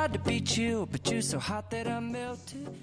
tried to beat you, but you're so hot that I melted.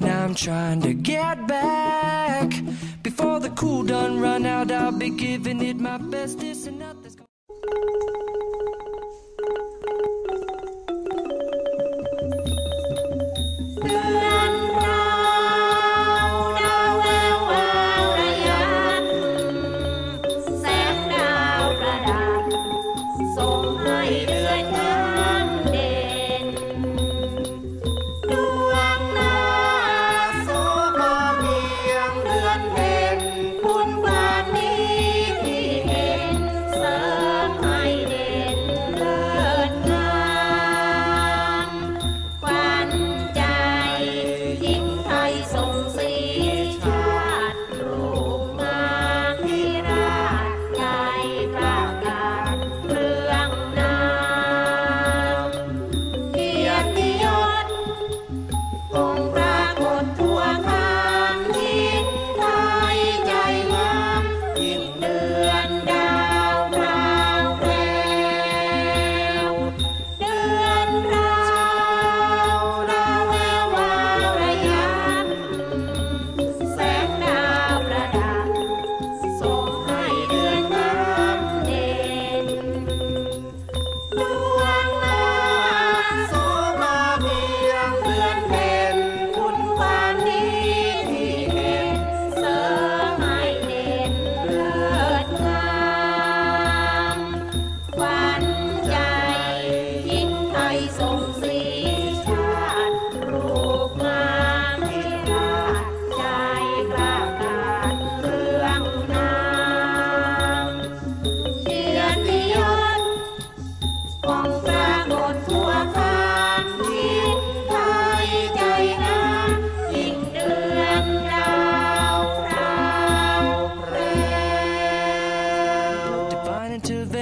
Now I'm trying to get back. Before the cool done run out, I'll be giving it my best. This and nothing's อยเดือน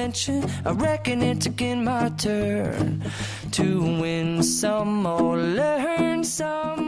attention. I reckon it's again my turn to win some or learn some.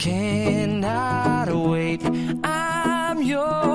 cannot wait. I'm yours.